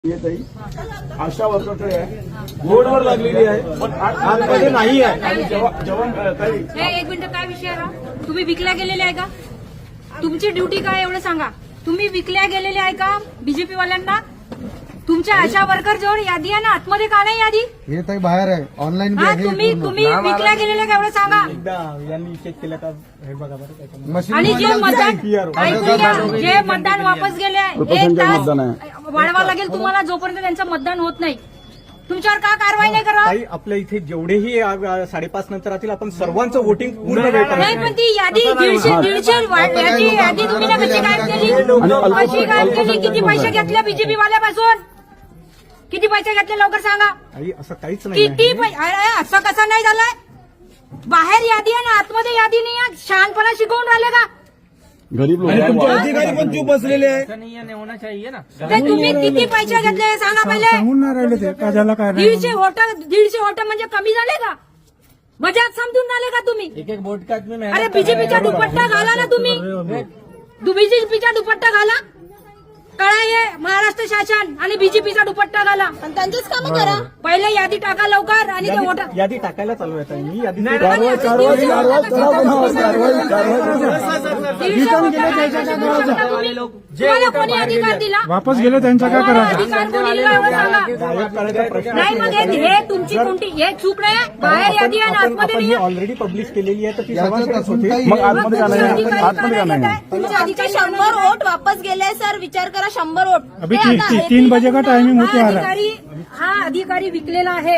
आशा वर्करकडे आहे. बोर्डवर लागलेली आहे पण आत- आतमध्ये नाही आहे. अ, काही हे एक मिनिट काय विषय आहे हा? तुम्ही विकल्या गेलेले आहे का? तुमची ड्युटी काय एवढं सांगा. तुम्ही विकल्या गेलेले आहे का बीजेपी वाल्यांना तुमच्या आशा वर्कर जवळ यादी आहे ना आतमध्ये का नाही यादी? हे तर बाहेर आहे. ऑनलाईन हा आहे तुम्ही. तुम्ही विकल्या गेलेले का एवढं सांगा. यांनी चेक केलं का? हे बघा बरं आणि जे मतदान PRO. ऐकून घ्या, जे मतदान वापस गेले एक तास वाढवा लागेल तुम्हाला जोपर्यंत त्यांचं मतदान होत नाही. तुमच्यावर का कारवाई नाही करा ताई आपल्या इथे जेवढेही आ- साडेपाच नंतर राहतील आपण सर्वांचं वोटिंग पूर्ण वेळ नाही पण ती यादी दीडशे दीडशे वा- याची यादी तुम्ही ना कशी गायब केली? कशी गायब केली? किती पैसे घेतले बीजेपी वाल्यापासून? किती पैसे घेतले लवकर सांगा? ताई असं काहीच नाही किती आहे. पै- अरे, असं कसं नाही झालंय? बाहेर यादी आहे ना आतमध्ये यादी नाही आहे. शहाणपणा शिकवून राहिले का? गरीब लोक अधिकारी पण चूप बसलेले आहे. ते तुम्ही किती पैसे घेतले सांगा पहिले. सांगून नाही राहिले ते. का झाला काय नाही? दीडशे होटं दीडशे होटं म्हणजे कमी झाले का? मजाक समजून राहिले का तुम्ही? एक एक बोट काट में अरे बीजेपीचा दुपट्टा घाला ना तुम्ही. बीजेपीचा दुपट्टा घाला. कळा हे महाराष्ट्र शासन आणि बीजेपीचा दुपट्टा घाला आणि त्यांचीच कामं करा पहिले यादी टाका लवकर आणि ते वोट यादी- टाकायला चालू आहे ताई मी यादी कारवाई कारवाई कारवाई करा पण कारवाई कारवाई तुम्हाला कोणी अधिकार दिला वापस गेले त्यांचा काय तुम्हाला करायचं अधिकार कोणी दिला एवढं सांगा गायब करायचा प्रश्न नाही मग हे हे तुमची कोणती हे चूक नाही बाहेर यादी आपण आतमध्ये आपण नाही ही आहे. ऑलरेडी पब्लिश केलेली आहे तर ती सर्वांकडेच होती मग आतमध्ये तुमचे? अधिकारी आतमध्ये का नाही आहे? तुमचे आमचे अधिकारी शंभर वोट वापस गेले सर विचार करा शंभर वोट. अभी हे ती- आता ती- आहे. तीन बजे का टायमिंग होते हा आ रहा है अधिकारी हा अधिकारी विकलेला आहे.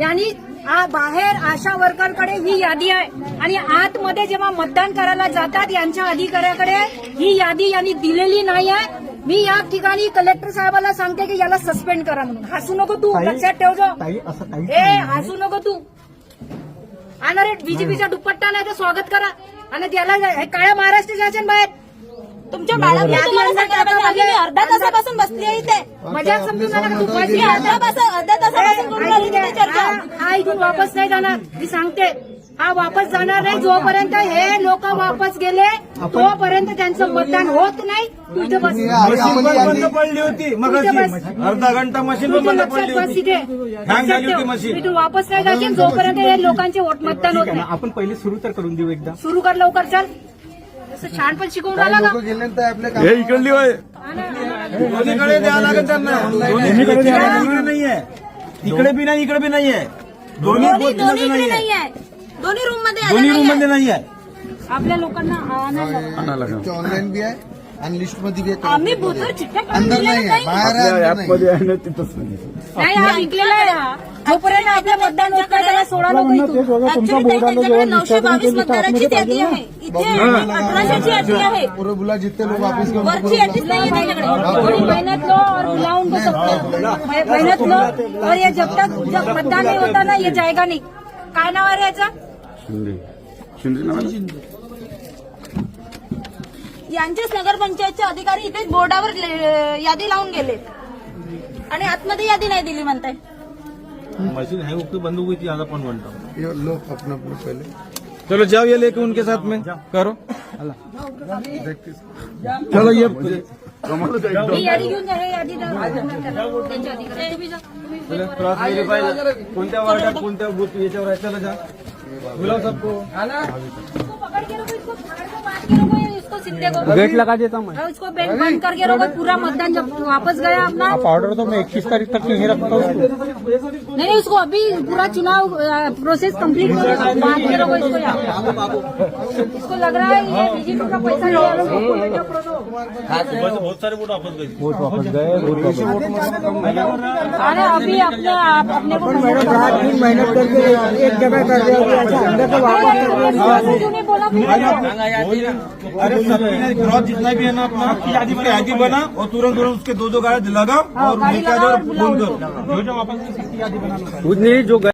यांनी हा बाहेर आशा वर्करकडे ही यादी आहे. आणि आतमध्ये जेव्हा मतदान करायला जातात यांच्या अधिकाऱ्याकडे ही यादी यांनी दिलेली नाही आहे. मी या ठिकाणी कलेक्टर साहेबाला सांगते की याला सस्पेंड करा म्हणून. हसू नको तू ताई- लक्षात ठेव जो ताई असं काहीच ए हसू नको तू. आणि बीजेपीचा दुपट्टा नाही तर स्वागत करा. आणि त्याला हे काळ्या महाराष्ट्र शासन बाहेर. तुमच्या मॅडम तुम्हाला सांगायला पाहिजे आम्ही अर्धा तासापासून बसली आहे इथे. मजाक समजून मी अर्धा तास- अर्धा तासापासून करून राहिली तिथे चर्चा. हा हा इथून वापस नाही जाणार. मी सांगते हा वापस जाणार नाही. जोपर्यंत हे लोक वापस गेले तोपर्यंत त्यांचं मतदान होत नाही. तू इथे बस मशीन पण बंद पडली होती मग. अर्धा घंटा मशीन पण तुझ्या बंद लक्षात पडली बस होती इथे. हँग झाली होती मशीन. इथून वापस नाही जाशील जोपर्यंत हे लोकांचे वोट मतदान होत नाही. आपण पहिले सुरू तर करून देऊ एकदा. सुरू कर लवकर चल. असं छान पण शिकवून राहिला का? हे इकडली होय. दोन्हीकडे द्यावं लागेल त्यांना. दोन्हीकडे द्यावं नाही आहे तिकडे बी नाही इकडे बी नाही आहे दोन्ही दोन्ही पोस्टमध्ये दोन्ही नाही इकडे आहे नाही आहे दोन्ही रूममध्ये दोन्ही आलं रूम नाहीये. मध्ये नाही आहे आपल्या लोकांना आणायला ऑनलाईन बी आहे. आणि लिस्टमध्ये. आम्ही भूतर चिठ्ठ्या काढून अंदर दिल्या नाही आहे. बाहेर आहे अंदर नाही. आहे ना तिथंच नाही. नाही हा विकलेला आहे हा. जोपर्यंत आपलं मतदान नाही Actually ताई त्यांच्याकडे नऊशे बावीस मतदारांची यादी आहे. इथे अठराशेची यादी आहे. पूरे बुला जितने लोग वापस वरची त्यांच्याकडे. थोड़ी मेहनत लो और सबको मेहनत लो और ये जब तक जब मतदान नहीं होता ना ये जाएगा नहीं. काय नाव आहे याचं? शिंदे. शिंदे नावाला? यांचेच नगरपंचायतचे अधिकारी इथे बोर्डावर ले- यादी लावून गेले आणि आतमध्ये यादी नाही दिली म्हणताय. मशीन है उसकी बंद हुई थी आधा पौन घंटा ये लोग अपना अपना पहले. चलो जाओ ये लेके उनके साथ में. करो. चलो ये ही यादी घेऊन यादी क्रॉस व्हेरीफाय कोणत्या वार्डात कोणत्या बूथ याच्यावर आहे? चला जा. बुलाव सबको. पकड़ के रखो इसको पकड़ के बाँध के रखो इसको सीधे को गेट लगा देता मैं। इसको बैंक बंद करके रखो पूरा मतदान जब वापस गया अपना। ऑर्डर तो मैं इक्कीस तारीख तक नहीं रखता हूँ नहीं नहीं उसको अभी पूरा चुनाव प्रोसेस कंप्लीट करो बाँध के रखो इसको इसको लग रहा है ये बीजेपी का पैसा है, उसको। बहुत सारे वोट वापस गए वोट वापस गए। अरे अभी अपने आप अपने को मेहनत करके एक जगह कर दिया अंदर नहीं बोला अरे क्रॉस जितना भी है ना अपना उसकी आईडी बना और तुरंत तुरंत उसके दो दो गाड़ी लगाओ और लेके आ जाओ नहीं जो